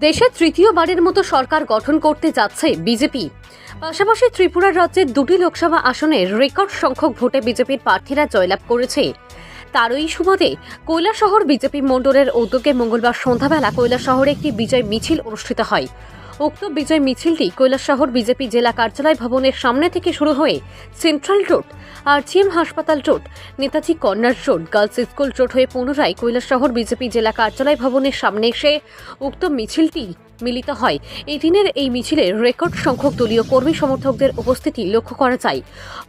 দেশে তৃতীয়বারের মতো সরকার গঠন করতে যাচ্ছে বিজেপি। পাশাপাশি ত্রিপুরা রাজ্যের দুটি লোকসভা আসনে রেকর্ড সংখ্যক ভোটে বিজেপির প্রার্থীরা জয়লাভ করেছে। তারই সুবাদে কৈলাসহর বিজেপি মণ্ডলের উদ্যোগে মঙ্গলবার সন্ধ্যাবেলা কৈলাসহরে একটি বিজয় মিছিল অনুষ্ঠিত হয়। উক্ত বিজয় মিছিলটি কৈলাসহর বিজেপি জেলা কার্যালয় ভবনের সামনে থেকে শুরু হয়ে সেন্ট্রাল রোড আরজিএম হাসপাতাল road, Netaji corner road, girls school road হয়ে পুনরায় কৈলাসহর বিজেপি জেলা কার্যালয় ভবনের সামনে এসে উক্ত মিছিলটি মিলিত হয়। এই দিনের এই মিছিলে রেকর্ড সংখ্যক দলীয় কর্মী সমর্থকদের উপস্থিতি লক্ষ্য করা যায়।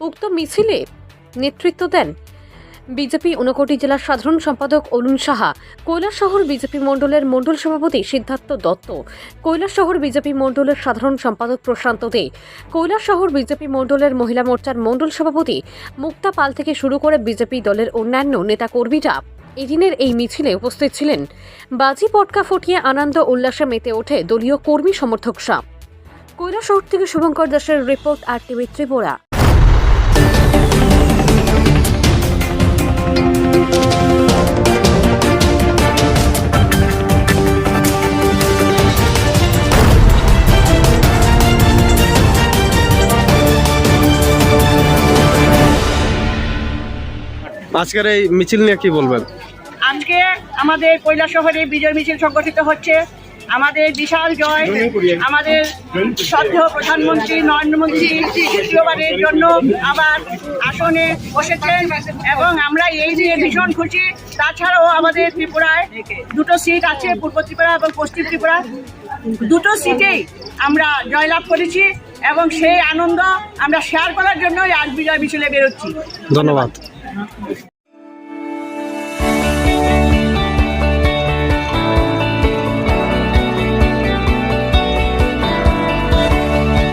উক্ত মিছিলে নেতৃত্ব দেন বিজেপি ঊনকোটি জেলার সাধারণ সম্পাদক অরুণ সাহা কৈলাসহর বিজেপি মণ্ডলের মণ্ডল সভাপতি সিদ্ধার্থ দত্ত কৈলাসহর বিজেপি মণ্ডলের সাধারণ সম্পাদক প্রশান্ত দে কৈলাসহর বিজেপি মণ্ডলের মহিলা মোর্চার মণ্ডল সভাপতি মুক্তা পাল থেকে শুরু করে বিজেপি দলের অন্যান্য নেতাকর্মীরা এদিনের এই মিছিলে উপস্থিত ছিলেন। বাজি পটকা ফুটিয়ে আনন্দ উল্লাসে মেতে ওঠে দলীয় কর্মী সমর্থকরা কৈলাসহর থেকে শুভঙ্কর দাসের রিপোর্ট আর টিভি ত্রিপুরা। আজকের এই মিছিল নিয়ে কি বলবেন? আজকে আমাদের কৈলা শহরে বিজয় মিছিল সংগঠিত হচ্ছে। আমাদের বিশাল জয় আমাদের শ্রদ্ধেয় প্রধানমন্ত্রী নরেন্দ্র মোদী তৃতীয়বারের জন্য আবার আসনে বসেছেন এবং আমরা এই নিয়ে ভীষণ খুশি। তাছাড়াও আমাদের ত্রিপুরায় দুটো সিট আছে পূর্ব ত্রিপুরা এবং পশ্চিম ত্রিপুরা। দুটো সিটেই আমরা জয়লাভ করেছি এবং সেই আনন্দ আমরা শেয়ার করার জন্যই আজ বিজয় মিছিলে বেরোচ্ছি। ধন্যবাদ। ich